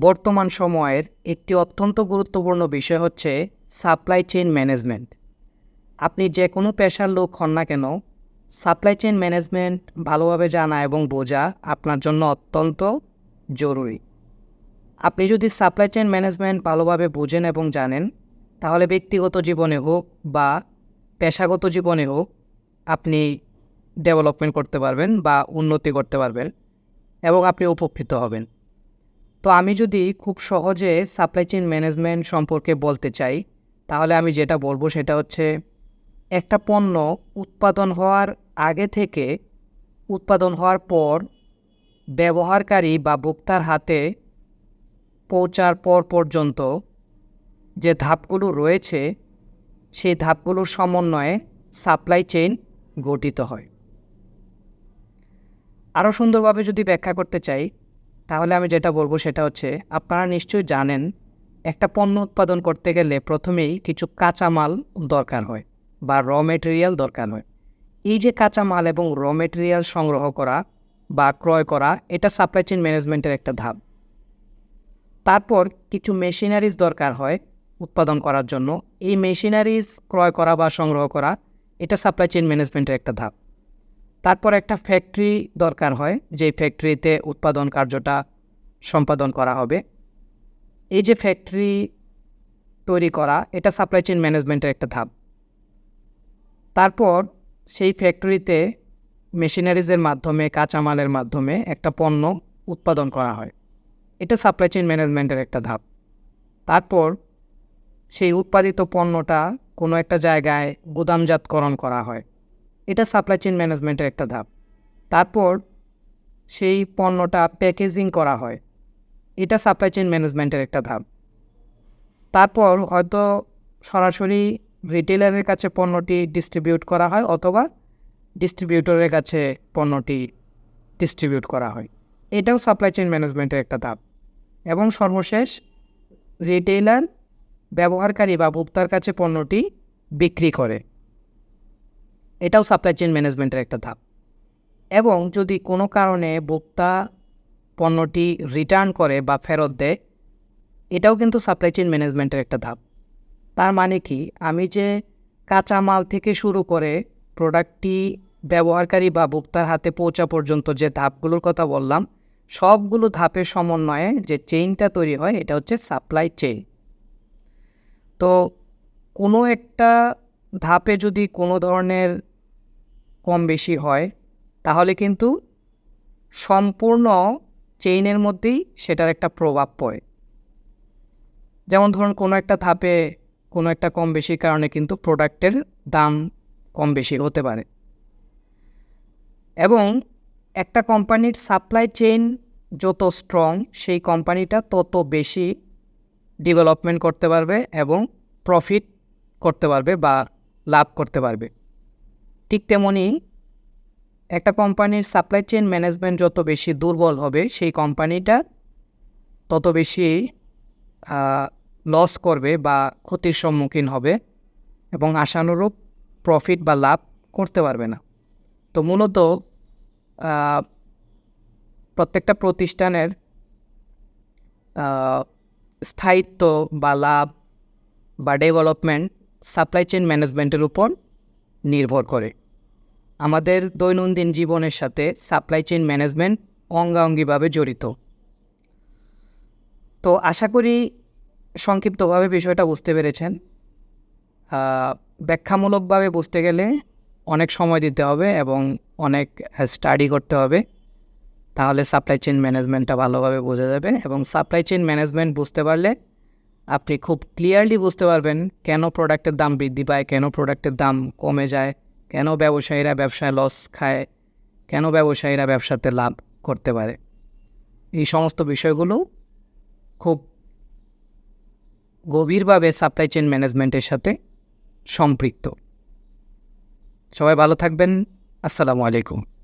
বর্তমান সময়ের একটি অত্যন্ত গুরুত্বপূর্ণ বিষয় হচ্ছে সাপ্লাই চেইন ম্যানেজমেন্ট আপনি যে কোনো পেশার লোক হন না কেন সাপ্লাই চেইন ম্যানেজমেন্ট ভালোভাবে জানা এবং বোঝা আপনার জন্য অত্যন্ত জরুরি। আপনি যদি সাপ্লাই চেইন ম্যানেজমেন্ট ভালোভাবে বোঝেন এবং জানেন, তাহলে ব্যক্তিগত জীবনে হোক বা পেশাগত জীবনে হোক আপনি ডেভেলপমেন্ট করতে পারবেন বা উন্নতি করতে পারবেন এবং আপনি উপকৃত হবেন। তো আমি যদি খুব সহজে সাপ্লাই চেইন ম্যানেজমেন্ট সম্পর্কে বলতে চাই, তাহলে আমি যেটা বলব সেটা হচ্ছে, একটা পণ্য উৎপাদন হওয়ার আগে থেকে উৎপাদন হওয়ার পর ব্যবহারকারী বা ভোক্তার হাতে পৌঁছার পর পর্যন্ত যে ধাপগুলো রয়েছে, সেই ধাপগুলোর সমন্বয়ে সাপ্লাই চেইন গঠিত হয়। আরও সুন্দরভাবে যদি ব্যাখ্যা করতে চাই তাহলে আমি যেটা বলব সেটা হচ্ছে, আপনারা নিশ্চয়ই জানেন, একটা পণ্য উৎপাদন করতে গেলে প্রথমেই কিছু কাঁচামাল দরকার হয় বা র মেটেরিয়াল দরকার হয়। এই যে কাঁচামাল এবং র মেটেরিয়াল সংগ্রহ করা বা ক্রয় করা, এটা সাপ্লাই চেইন ম্যানেজমেন্টের একটা ধাপ। তারপর কিছু মেশিনারিজ দরকার হয় উৎপাদন করার জন্য। এই মেশিনারিজ ক্রয় করা বা সংগ্রহ করা, এটা সাপ্লাই চেইন ম্যানেজমেন্টের একটা ধাপ। তারপর একটা ফ্যাক্টরি দরকার হয়, যেই ফ্যাক্টরিতে উৎপাদন কার্যটা সম্পাদন করা হবে। এই যে ফ্যাক্টরি তৈরি করা, এটা সাপ্লাই চেইন ম্যানেজমেন্টের একটা ধাপ। তারপর সেই ফ্যাক্টরিতে মেশিনারিজের মাধ্যমে, কাঁচামালের মাধ্যমে একটা পণ্য উৎপাদন করা হয়। এটা সাপ্লাই চেইন ম্যানেজমেন্টের একটা ধাপ। তারপর সেই উৎপাদিত পণ্যটা কোনো একটা জায়গায় গুদামজাতকরণ করা হয়। এটা সাপ্লাই চেইন ম্যানেজমেন্টের একটা ধাপ। তারপর সেই পণ্যটা প্যাকেজিং করা হয়। এটা সাপ্লাই চেইন ম্যানেজমেন্টের একটা ধাপ। তারপর হয়তো সরাসরি রিটেলারের কাছে পণ্যটি ডিস্ট্রিবিউট করা হয় অথবা ডিস্ট্রিবিউটরের কাছে পণ্যটি ডিস্ট্রিবিউট করা হয়। এটাও সাপ্লাই চেইন ম্যানেজমেন্টের একটা ধাপ। এবং সর্বশেষ রিটেলার ব্যবহারকারী বা ভোক্তার কাছে পণ্যটি বিক্রি করে। এটাও সাপ্লাই চেইন ম্যানেজমেন্টের একটা ধাপ। এবং যদি কোনো কারণে ভোক্তা পণ্যটি রিটার্ন করে বা ফেরত দেয়, এটাও কিন্তু সাপ্লাই চেইন ম্যানেজমেন্টের একটা ধাপ। তার মানে কি? আমি যে কাঁচা মাল থেকে শুরু করে প্রোডাক্টটি ব্যবহারকারী বা ভোক্তার হাতে পৌঁছা পর্যন্ত যে ধাপগুলোর কথা বললাম, সবগুলো ধাপের সমন্বয়ে যে চেইনটা তৈরি হয়, এটা হচ্ছে সাপ্লাই চেইন তো কোনো একটা ধাপে যদি কোনো ধরনের কম বেশি হয়, তাহলে কিন্তু সম্পূর্ণ চেইনের মধ্যেই সেটার একটা প্রভাব পড়ে। যেমন ধরুন, কোনো একটা ধাপে কোনো একটা কম বেশির কারণে কিন্তু প্রোডাক্টের দাম কম বেশি হতে পারে। এবং একটা কোম্পানির সাপ্লাই চেইন যত স্ট্রং সেই কোম্পানিটা তত বেশি ডেভেলপমেন্ট করতে পারবে এবং প্রফিট করতে পারবে বা লাভ করতে পারবে। ঠিক তেমনই একটা কোম্পানির সাপ্লাই চেইন ম্যানেজমেন্ট যত বেশি দুর্বল হবে, সেই কোম্পানিটা তত বেশি লস করবে বা ক্ষতির সম্মুখীন হবে এবং আশানুরূপ প্রফিট বা লাভ করতে পারবে না। তো মূলত প্রত্যেকটা প্রতিষ্ঠানের স্থায়িত্ব বা লাভ বা ডেভেলপমেন্ট সাপ্লাই চেইন ম্যানেজমেন্টের উপর নির্ভর করে। আমাদের দৈনন্দিন জীবনের সাথে সাপ্লাই চেইন ম্যানেজমেন্ট অঙ্গাঙ্গিভাবে জড়িত। তো আশা করি সংক্ষিপ্তভাবে বিষয়টা বুঝতে পেরেছেন। ব্যাখ্যামূলকভাবে বুঝতে গেলে অনেক সময় দিতে হবে এবং অনেক স্টাডি করতে হবে। তাহলে সাপ্লাই চেইন ম্যানেজমেন্টটা ভালোভাবে বোঝা যাবে এবং সাপ্লাই চেইন ম্যানেজমেন্ট বুঝতে পারলে আপনি খুব ক্লিয়ারলি বুঝতে পারবেন কেন প্রোডাক্টের দাম বৃদ্ধি পায়, কেন প্রোডাক্টের দাম কমে যায়, কেন ব্যবসায়ীরা ব্যবসায় লস খায়, কেন ব্যবসায়ীরা ব্যবসাতে লাভ করতে পারে। এই সমস্ত বিষয়গুলো খুব গভীরভাবে সাপ্লাই চেইন ম্যানেজমেন্টের সাথে সম্পৃক্ত। সবাই ভালো থাকবেন। আসসালামু আলাইকুম।